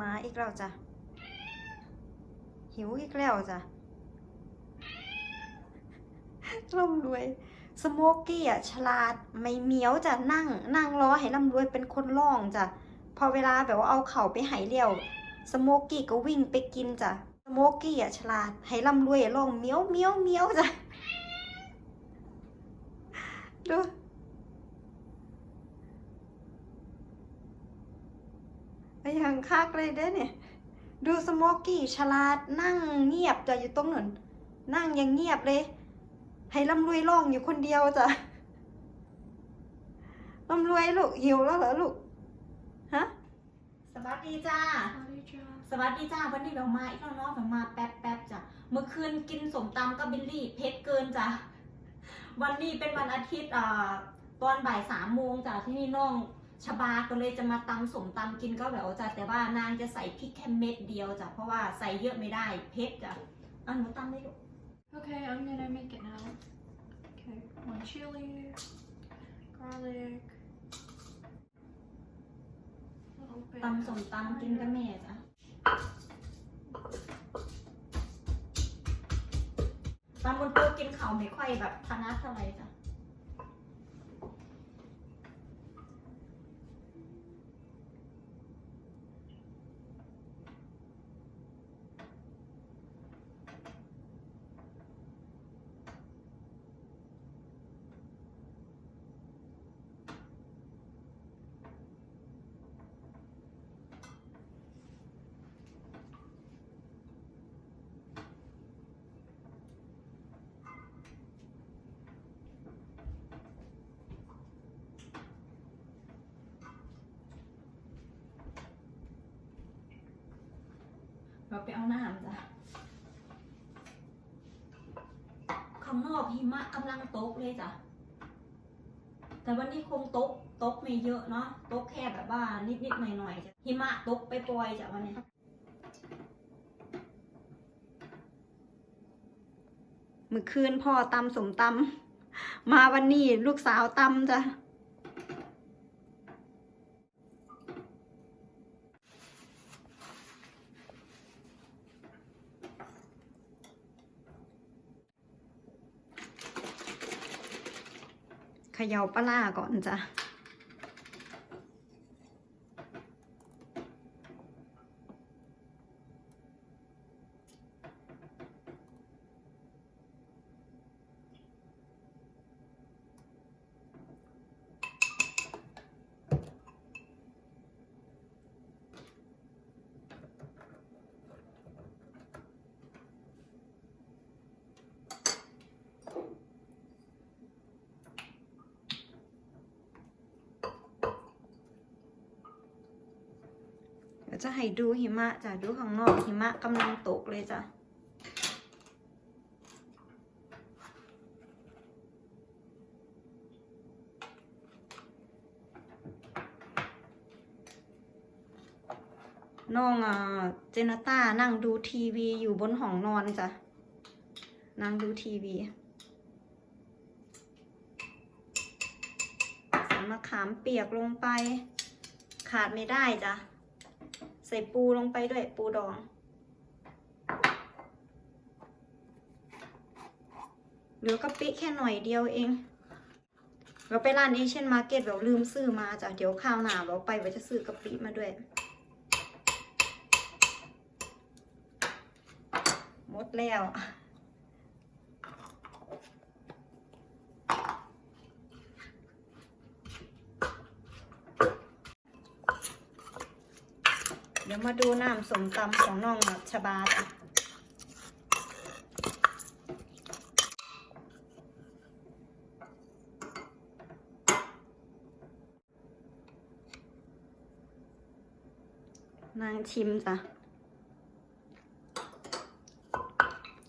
มาอีกแล้วจ้ะ หิวอีกแล้วจ้ะร่ำรวย สโมกกี้อะฉลาดไม่เหมียวจะนั่ง นั่งรอให้ร่ำรวยเป็นคนล่องจ้ะ พอเวลาแบบว่าเอาเข่าไปหายเลี้ยวสโมกกี้ก็วิ่งไปกินจ้ะสโมกกี้อะฉลาดให้ร่ำรวยอ่องเมียวเมียวเมียวจ้ะดู ไป ยังคักเลยเด้อเนี่ย ดูสโมกกี้ฉลาดนั่งเงียบจะอยู่ตรงนั้นนั่งอยังเงียบเลย ให้ร่ำรวยร้องอยู่คนเดียวจ้ะร่ำรวยลูกหิวแล้วเหรอลูกฮะสวัสดีจ้า สวัสดีจ้าวันนี้เรามาอีกแล้วเนาะเรามาแป๊บแป๊บๆจ้ะเมื่อคืนกินสมตำกับบิลลี่เผ็ดเกินจ้ะวันนี้เป็นวันอาทิตย์อ่าตอนบ่ายสามโมงจ้ะที่นี่น้อง ชบาก็เลยจะมาตำสมตำกินก็แบบว่าจ้ะแต่ว่านางจะใส่พริกแค่เม็ดเดียวจ้ะเพราะว่าใส่เยอะไม่ได้เผ็ดจ้ะอะหนูตำได้ลูก Okay, I'm gonna make it now. Okay, one chili, garlic. little bit ตำสม of ตำกินกับแม่จ้ะตำบนโต๊ะกินเขาวไม่ค่อยแบบทนัดเท่าไหร่จ้ะ เราไปเอาน้ำจ้ะข้างนอกหิมะกำลังตกเลยจ้ะ แต่วันนี้คงตกตกไม่เยอะเนาะตกแค่แบบว่านิดๆหน่อยๆจ้ะหิมะตกไปปล่อยจ้ะวันนี้มื่อคืนพ่อตำสมตำมาวันนี้ลูกสาวตำจ้ะ เขย่าปลาร้าก่อนจ้ะ จะให้ดูหิมะจ้ะดูข้างนอกหิมะกำลังตกเลยจ้ะน้องเจนต้านั่งดูทีวีอยู่บนห้องนอนจ้ะ นั่งดูทีวีใส่มะขามเปียกลงไป ขาดไม่ได้จ้ะ ใส่ปูลงไปด้วยปูดอง เหลือกะปิแค่หน่อยเดียวเอง เราไปร้านเอเชียนมาร์เก็ตเราลืมซื้อมาจ้ะเดี๋ยวข้าวหนาเราไปเราจะซื้อกะปิมาด้วย หมดแล้ว เดี๋ยวมาดูน้ำสมตำของน้องชบาจ้ะนางชิมจ้ะ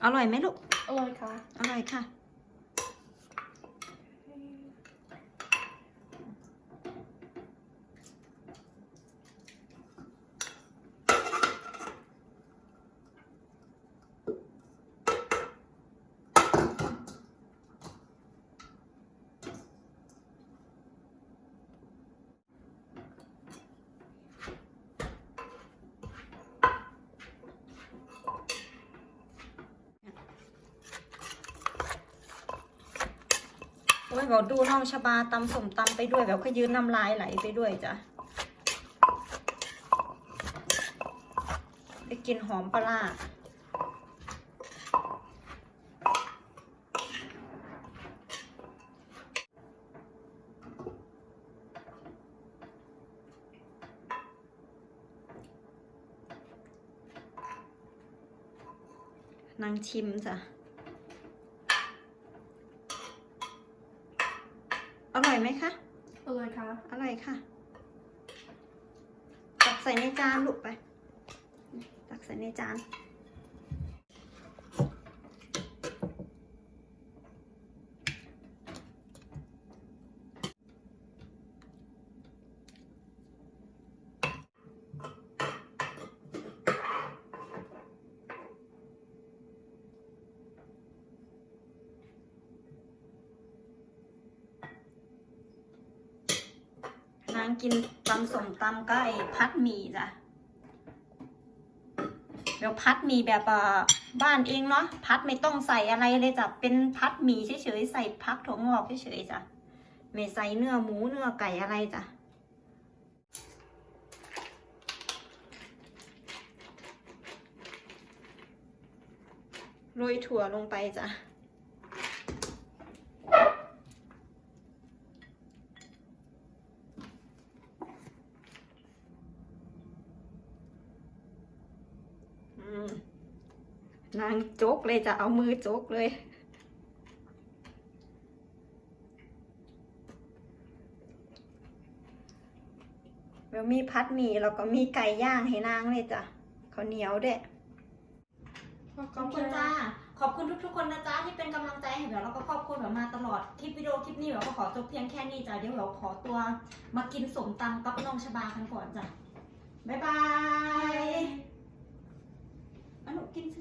อร่อยไหมลูก Aloy ka. อร่อยค่ะ Okay. แบบดูน้องชบาตำสมตำไปด้วยแบบก็ยืนน้ำลายไหลไปด้วยจ้ะได้กินหอมปลาร้านางชิมจ้ะ อร่อย ไหมคะอะไรคะอร่อยค่ะ ตักใส่ในจานลูกไป ตักใส่ในจาน งกินตำสมตำก็ไอ้พัดหมี่จ้ะเดี๋ยวพัดหมี่แบบบ้านเองเนาะพัดไม่ต้องใส่อะไรเลยจ้ะเป็นพัดหมี่เฉยๆใส่พักถั่วงอกเฉยๆจ้ะไม่ใส่เนื้อหมูเนื้อไก่อะไรจ้ะโรยถั่วลงไปจ้ะ อืม นางโจกเลยจะเอามือโจกเลยเดี๋ยวมีพัดหมี่แล้วก็มีไก่ย่างให้นางเลยจ้ะเขาเหนียวเด้ขอบคุณจ้า ขอบคุณทุกๆคนนะจ๊ะที่เป็นกำลังใจให้เดี๋ยวแล้วก็ครอบครัวแบบมาตลอดคลิปวิดีโอคลิปนี้เดี๋ยวก็ขอจบเพียงแค่นี้จ้ะเดี๋ยวเราขอตัวมากินสมตำกับน้องชบากันก่อนจ้ะบ๊ายบาย 啊，诺金子。